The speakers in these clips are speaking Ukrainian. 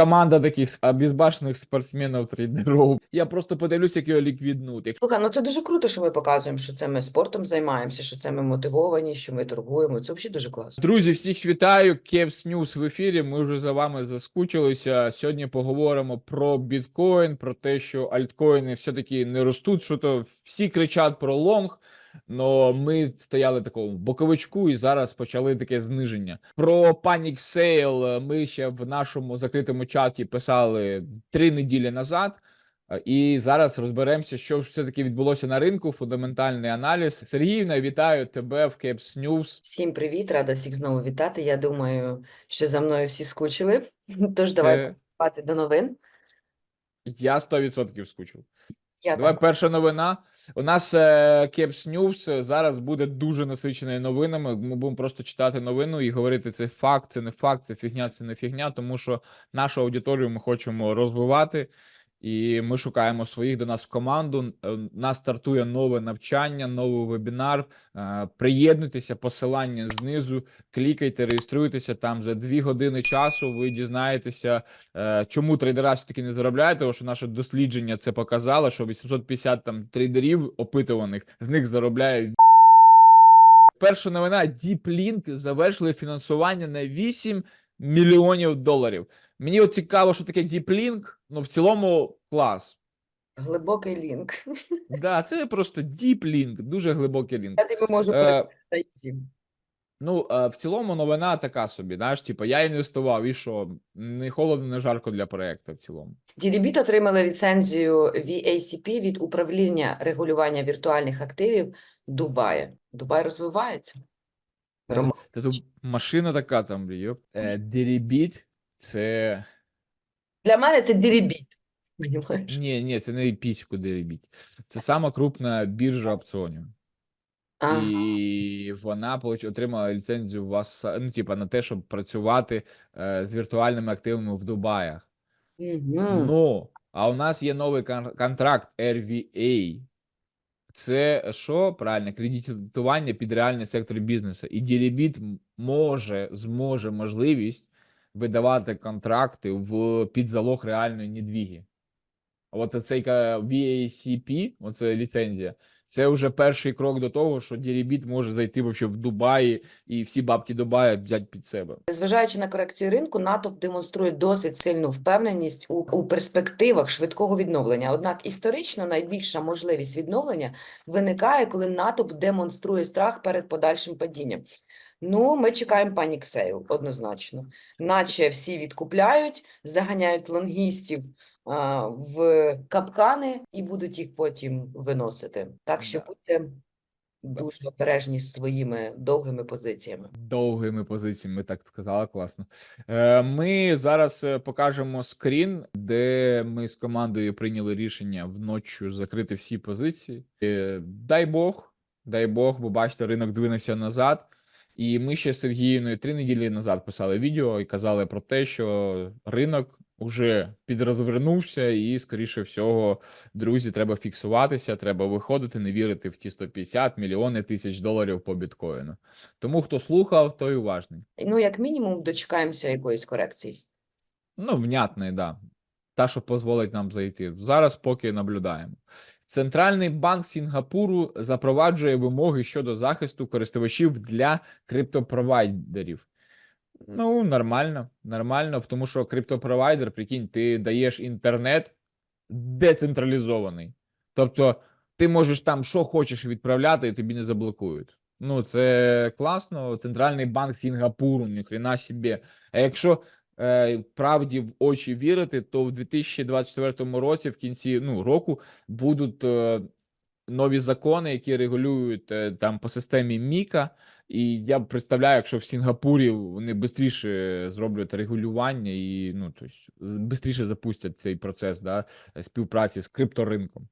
команда таких обезбашених спортсменів трейдерів. Я просто подивлюсь, як його ліквіднути. Слухай, ну це дуже круто, що ми показуємо, що це ми спортом займаємося, що це ми мотивовані, що ми торгуємо. Це взагалі дуже класно. Друзі, всіх вітаю. Кепс Ньюс в ефірі. Ми вже за вами заскучилися. Сьогодні поговоримо про біткоін, про те, що альткоїни все-таки не ростуть. Що то всі кричать про лонг. Но ми стояли в такому боковичку і зараз почали таке зниження. Про Panic Sale ми ще в нашому закритому чаті писали три неділі назад. Е, І зараз розберемося, що все-таки відбулося на ринку. Фундаментальний аналіз. Сергіївна, вітаю тебе в Caps News. Всім привіт, рада всіх знову вітати. Я думаю, що за мною всі скучили. Тож давай Е. приступати до новин. Я 100% скучив. Я Давай так. перша новина. У нас е, Caps News зараз буде дуже насиченою новинами. Ми будемо просто читати новину і говорити це факт, це не факт, це фігня, це не фігня, тому що нашу аудиторію ми хочемо розвивати. І ми шукаємо своїх до нас в команду. Е, нас стартує нове навчання, новий вебінар. Е, Приєднуйтеся, посилання знизу, клікайте, реєструйтеся там за дві години часу. Ви дізнаєтеся, е, чому трейдера все-таки не заробляють, тому що наше дослідження це показало, що 850 там трейдерів опитуваних з них заробляють. Перша новина: DeepLink завершили фінансування на 8 мільйонів доларів. Мені от цікаво, що таке DeepLink, ну в цілому клас. Глибокий лінк. Да, це просто DeepLink, дуже глибокий лінк. Я тобі можу Е, передати. Ну, е, в цілому новина така собі, знаєш, типу, я інвестував, і що, не холодно, не жарко для проекту в цілому. Ділібіт отримали ліцензію VACP від управління регулювання віртуальних активів Дубая. Дубай розвивається. Роман. Та тут машина така там, блін, йоп. Е, Deribit – це... Для мене це. Понімаєш? Ні, ні, це не піську Deribit. Це сама крупна біржа опціонів. Ага. І вона получ- отримала ліцензію у вас, ну, типа, на те, щоб працювати е, з віртуальними активами в Дубаях. Мгм. Ну, а у нас є новий кон- контракт RVA. Це що? Правильно, кредитування під реальний сектор бізнесу. І Ділібіт може, зможе можливість видавати контракти в під залог реальної недвіги. От цей VACP, оце ліцензія, це вже перший крок до того, що Дірібіт може зайти вообще в Дубаї і всі бабки Дубая взяти під себе. Зважаючи на корекцію ринку, натовп демонструє досить сильну впевненість у, у перспективах швидкого відновлення. Однак історично найбільша можливість відновлення виникає, коли натовп демонструє страх перед подальшим падінням. Ну, ми чекаємо панік сейл, однозначно. Наче всі відкупляють, заганяють лонгістів а, в капкани і будуть їх потім виносити. Так що будьте дуже обережні з своїми довгими позиціями. довгими позиціями, так сказала, класно. Е, Ми зараз е, покажемо скрін, де ми з командою прийняли рішення вночі закрити всі позиції. Е, Дай Бог, дай Бог, бо бачите, ринок двинувся назад. І ми ще з Сергіївною три неділі назад писали відео і казали про те, що ринок уже підрозвернувся, і, скоріше всього, друзі, треба фіксуватися, треба виходити, не вірити в ті 150 мільйони тисяч доларів по біткоїну. Тому хто слухав, той уважний. Ну, як мінімум, дочекаємося якоїсь корекції. Ну, внятний, да. Та, що дозволить нам зайти. Зараз поки наблюдаємо. Центральний банк Сінгапуру запроваджує вимоги щодо захисту користувачів для криптопровайдерів. Ну, нормально, нормально, тому що криптопровайдер, прикинь, ти даєш інтернет децентралізований. Тобто, ти можеш там що хочеш відправляти, і тобі не заблокують. Ну, це класно. Центральний банк Сінгапуру, ніхрена собі. А якщо правді в очі вірити, то в 2024 році, в кінці ну, року, будуть е, нові закони, які регулюють е, там по системі Міка. І я представляю, якщо в Сінгапурі вони швидше зроблять регулювання і ну, тобто, швидше запустять цей процес да, співпраці з крипторинком.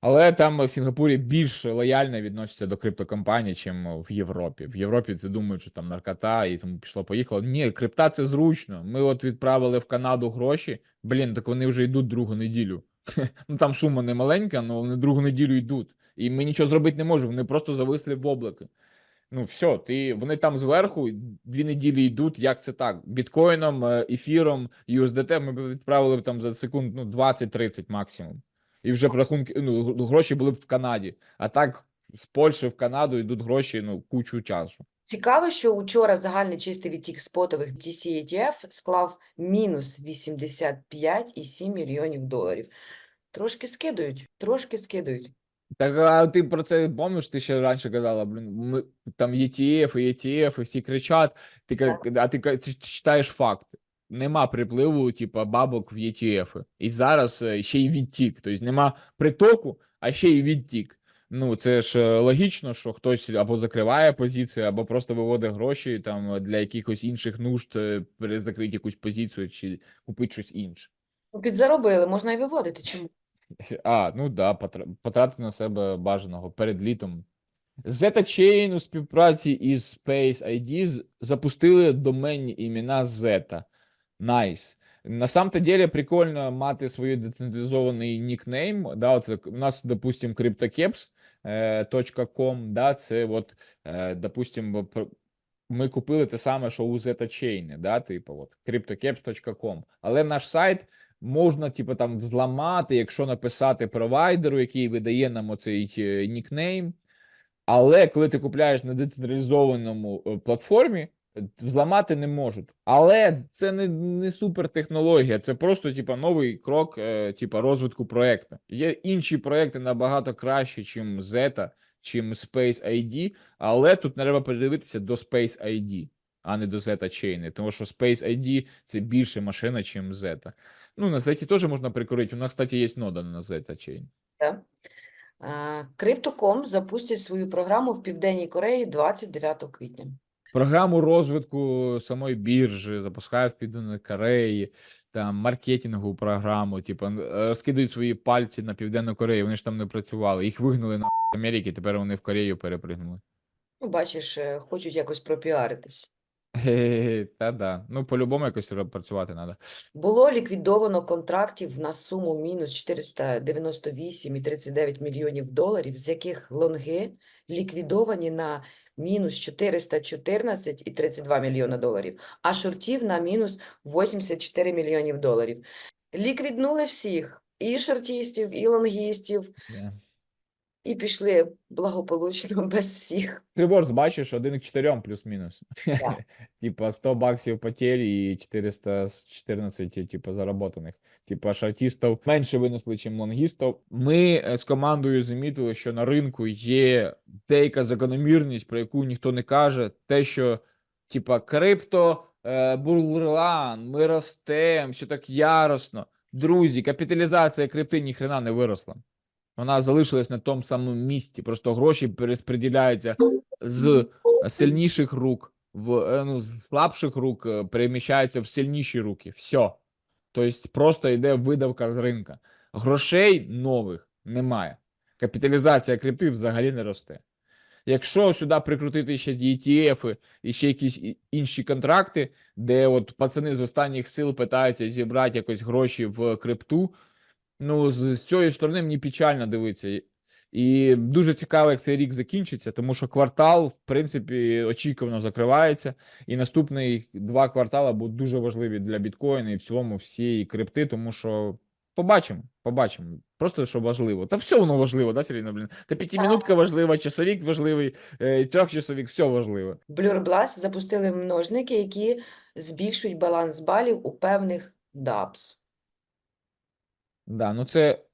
Але там в Сінгапурі більш лояльно відносяться до криптокомпаній, чим в Європі. В Європі ти думаєш, що там наркота і тому пішло поїхало. Ні, крипта це зручно. Ми от відправили в Канаду гроші. Блін, так вони вже йдуть другу неділю. Ну там сума не маленька, але вони другу неділю йдуть. І ми нічого зробити не можемо. Вони просто зависли в облаки. Ну, все, ти вони там зверху дві неділі йдуть. Як це так? Біткоїном, е, ефіром, USDT ми б відправили б там за секунд ну, 20-30 максимум. І вже рахунки, ну, гроші були б в Канаді. А так з Польщі в Канаду йдуть гроші ну, кучу часу. Цікаво, що учора загальний чистий відтік спотових BTC ETF склав мінус 85,7 мільйонів доларів. Трошки скидують, трошки скидують. Так, а ти про це пам'ятаєш, ти ще раніше казала, блін, ми там ETF, і ETF, і всі кричать, ти, а ти, ти читаєш факти. Нема припливу, типа, бабок в ETF. І зараз е, ще й відтік. Тобто нема притоку, а ще й відтік. Ну, це ж е, логічно, що хтось або закриває позицію, або просто виводить гроші там для якихось інших нужд, е, перезакрити якусь позицію чи купити щось інше. Ну, Підзаробили, можна і виводити. Чому? А, ну да, потра- потратити на себе бажаного перед літом. Zeta Chain у співпраці із Space ID запустили доменні імена Zeta. Найс. На самом-то деле прикольно мати свій децентралізований нікнейм. Да, оце у нас, допустим, CryptoCaps е, да, це от, е, допустим, ми купили те саме, що у Zeta Chain, да, типу, от, cryptocaps.com. Але наш сайт можна, типу, там взламати, якщо написати провайдеру, який видає нам оцей е, нікнейм. Але коли ти купляєш на децентралізованому е, платформі, взламати не можуть. Але це не, не супертехнологія, це просто типа новий крок, е, типа розвитку проекту. Є інші проекти набагато кращі, ніж Zeta, чим Space ID, але тут треба передивитися до Space ID, а не до Zeta Chain, тому що Space ID це більше машина, ніж Zeta. Ну, на Zeta теж можна прикурити. У нас, кстати, є нода на Zeta Chain. А, запустять свою програму в Південній Кореї 29 квітня. Програму розвитку самої біржі запускають Південної Кореї, там маркетингову програму, типу, н- е, розкидають свої пальці на Південну Корею. Вони ж там не працювали. Їх вигнали на Америки, тепер вони в Корею перепригнули. Ну, бачиш, е, хочуть якось пропіаритись. Та да. Ну, по-любому якось працювати треба. Було ліквідовано контрактів на суму мінус 498,39 мільйонів доларів, з яких лонги ліквідовані на мінус 414,32 мільйона доларів, а шортів на мінус 84 мільйонів доларів. Ліквіднули всіх, і шортістів, і лонгістів, і пішли благополучно без всіх. Триборс, бачиш, один к 4 плюс-мінус. Типа 100 баксів потері і 414, типа, заработаних. Типа шартістів менше винесли, ніж лонгістів. Ми е, з командою замітили, що на ринку є деяка закономірність, про яку ніхто не каже. Те, що типа крипто, е, бурлан, ми ростемо, все так яростно. Друзі, капіталізація крипти ніхрена не виросла. Вона залишилась на тому самому місці. Просто гроші пересподіляються з сильніших рук в е, ну, з слабших рук е, переміщаються в сильніші руки. Все. Тобто просто йде видавка з ринка. Грошей нових немає. Капіталізація крипти взагалі не росте. Якщо сюди прикрутити ще ETF і ще якісь інші контракти, де от пацани з останніх сил питаються зібрати якось гроші в крипту, ну з, з цієї сторони мені печально дивитися. І дуже цікаво, як цей рік закінчиться, тому що квартал, в принципі, очікувано закривається, і наступні два квартали будуть дуже важливі для біткоїна і в цілому всієї крипти, тому що побачимо, побачимо. Просто що важливо. Та все воно важливо, да, Сергій? Блін? Та п'ятимінутка важлива, часовік важливий, е, трьохчасовік, все важливо. Blast запустили множники, які збільшують баланс балів у певних DApps. Да, ну це.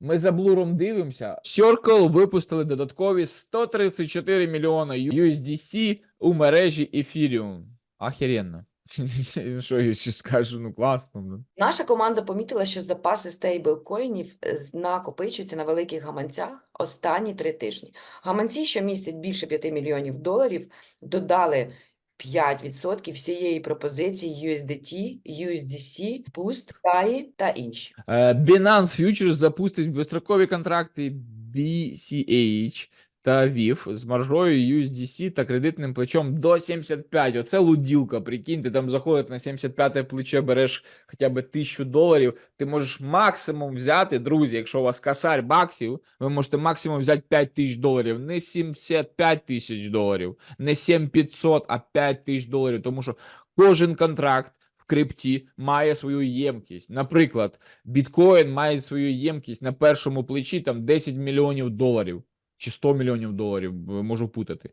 Ми за блуром дивимося. Circle випустили додаткові 134 мільйона USDC у мережі Ethereum. Охеренно. Що я ще скажу? Ну класно. ну. Наша команда помітила, що запаси стейблкоїнів е, накопичуються на великих гаманцях останні три тижні. Гаманці, що містять більше 5 мільйонів доларів, додали 5% всієї пропозиції USDT, USDC, Boost, DAI та інші. Е, Binance Futures запустить безстрокові контракти BCH та ВІВ з маржою USDC та кредитним плечом до 75. Оце луділка, прикинь, ти там заходиш на 75 плече, береш хоча б 1000 доларів, ти можеш максимум взяти, друзі, якщо у вас косарь баксів, ви можете максимум взяти 5 тисяч доларів, не 75 тисяч доларів, не 7500, а 5 тисяч доларів, тому що кожен контракт крипті має свою ємкість. Наприклад, біткоін має свою ємкість на першому плечі там 10 мільйонів доларів чи 100 мільйонів доларів, е, можу путати.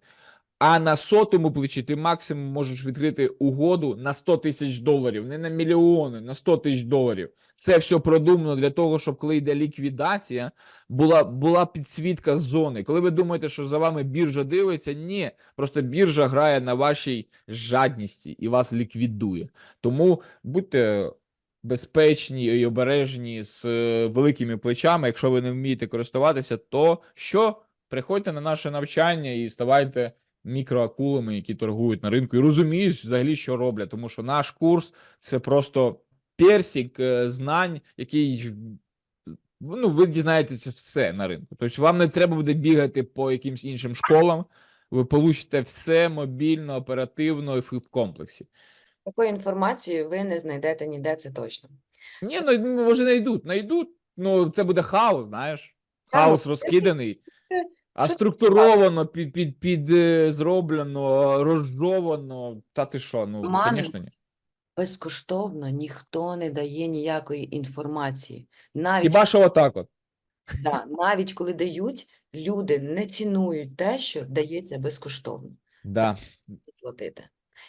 А на сотому плечі ти максимум можеш відкрити угоду на 100 тисяч доларів, не на мільйони, на 100 тисяч доларів. Це все продумано для того, щоб коли йде ліквідація, була, була підсвітка зони. Коли ви думаєте, що за вами біржа дивиться, ні, просто біржа грає на вашій жадності і вас ліквідує. Тому будьте безпечні і обережні з е, великими плечами. Якщо ви не вмієте користуватися, то що? Приходьте на наше навчання і ставайте мікроакулами, які торгують на ринку, і розуміють взагалі, що роблять. Тому що наш курс це просто персик е, знань, який ну, ви дізнаєтеся все на ринку. Тобто вам не треба буде бігати по якимсь іншим школам. Ви получите все мобільно, оперативно і в комплексі. Такої інформації ви не знайдете ніде, це точно. Ні, ну може знайдуть, знайдуть. Ну, це буде хаос, знаєш. Ну, Хаос розкиданий, а структуровано, під, під, під е, зроблено, розжовано. Та ти що, ну, звісно, ні. Безкоштовно ніхто не дає ніякої інформації. Навіть Хіба що отак от. Да, навіть коли дають, люди не цінують те, що дається безкоштовно. Да. Платити.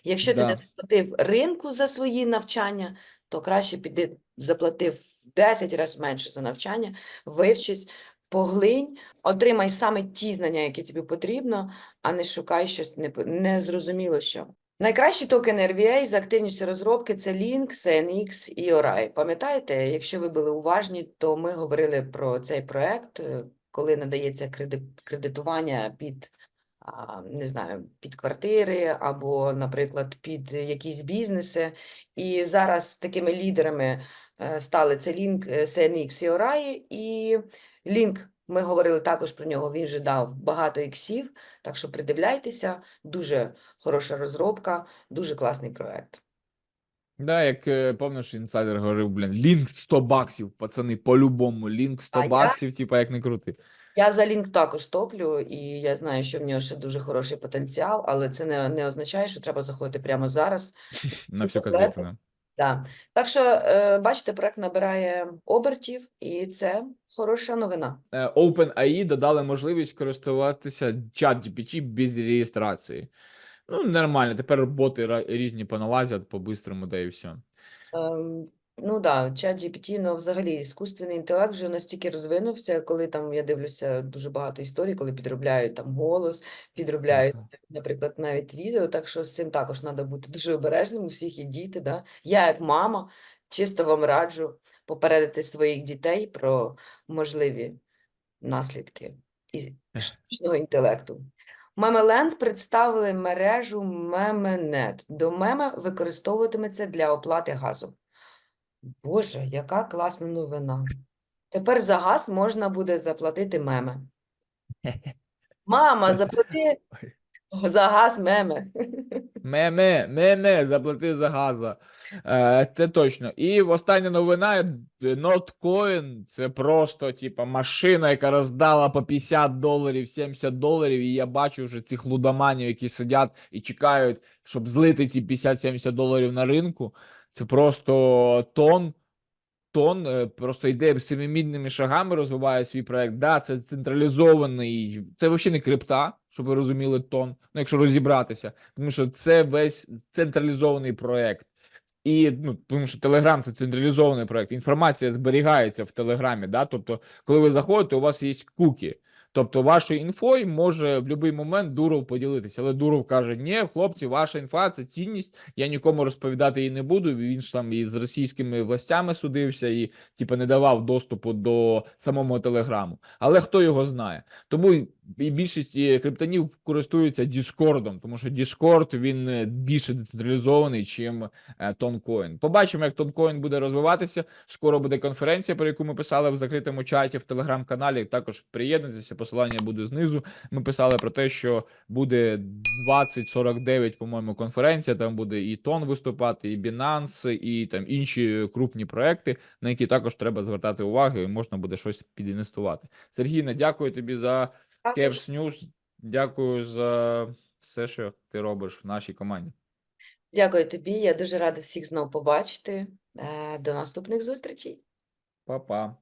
Якщо ти Да. не заплатив ринку за свої навчання, то краще піди заплатив в 10 разів менше за навчання, вивчись, поглинь, отримай саме ті знання, які тобі потрібно, а не шукай щось непо- незрозуміло що. Найкращі токени RVA з активністю розробки це Link, CNX і ORAI. Пам'ятаєте, якщо ви були уважні, то ми говорили про цей проект, е, коли надається кредитування під, не знаю, під квартири або, наприклад, під якісь бізнеси. І зараз такими лідерами е, стали це Link, е, CNX і ORAI. І Link, ми говорили також про нього, він вже дав багато іксів, так що придивляйтеся, дуже хороша розробка, дуже класний проект. Да, як е, пам'ятаєш, інсайдер говорив, блін, лінк 100 баксів, пацани, по-любому, лінк 100 А я- баксів, типа, як не крути. Я за Link також топлю, і я знаю, що в нього ще дуже хороший потенціал, але це не, не означає, що треба заходити прямо зараз. На всю Добре. конкретно. Да. Так що, е, бачите, проект набирає обертів, і це хороша новина. Е, OpenAI додали можливість користуватися ChatGPT без реєстрації. Ну, нормально, тепер боти різні поналазять по-бистрому, да і все. Ну да, ChatGPT, ну взагалі іскусственний інтелект вже настільки розвинувся, коли там я дивлюся дуже багато історій, коли підробляють там голос, підробляють, наприклад, навіть відео. Так що з цим також треба бути дуже обережним. У всіх є діти. Да? Я, як мама, чисто вам раджу попередити своїх дітей про можливі наслідки і штучного інтелекту. Мемеленд представили мережу Меменет. До мема використовуватиметься для оплати газу. Боже, яка класна новина. Тепер за газ можна буде заплатити меме. Мама, заплати за газ меме. Меме, меме, заплати за газа. Е, це точно. І остання новина Notcoin це просто, типа, машина, яка роздала по 50 доларів, 70 доларів. І я бачу вже цих лудоманів, які сидять і чекають, щоб злити ці 50-70 доларів на ринку. Це просто тон. Тон е, просто йде семимідними шагами, розвиває свій проект. Да, це централізований, це взагалі не крипта, щоб ви розуміли тон, ну якщо розібратися, тому що це весь централізований проект. І ну, тому що Telegram це централізований проект. Інформація зберігається в Телеграмі. Да? Тобто, коли ви заходите, у вас є кукі. Тобто, вашою інфою може в будь-який момент Дуров поділитися. Але Дуров каже: Ні, хлопці, ваша інфа це цінність. Я нікому розповідати її не буду. Він ж там і з російськими властями судився, і типу, не давав доступу до самого телеграму. Але хто його знає? Тому і більшість е, криптонів користуються Діскордом, тому що Discord він е, більше децентралізований, чим е, Тонкоін. Побачимо, як Тонкоін буде розвиватися. Скоро буде конференція, про яку ми писали в закритому чаті в телеграм-каналі. Також приєднуйтеся, посилання буде знизу. Ми писали про те, що буде 2049, по-моєму, конференція. Там буде і Тон виступати, і Binance, і там інші крупні проекти, на які також треба звертати увагу, і можна буде щось підінвестувати. Сергійна, дякую тобі за Кепс News. Дякую за все, що ти робиш в нашій команді. Дякую тобі. Я дуже рада всіх знову побачити. Е, До наступних зустрічей. Па-па.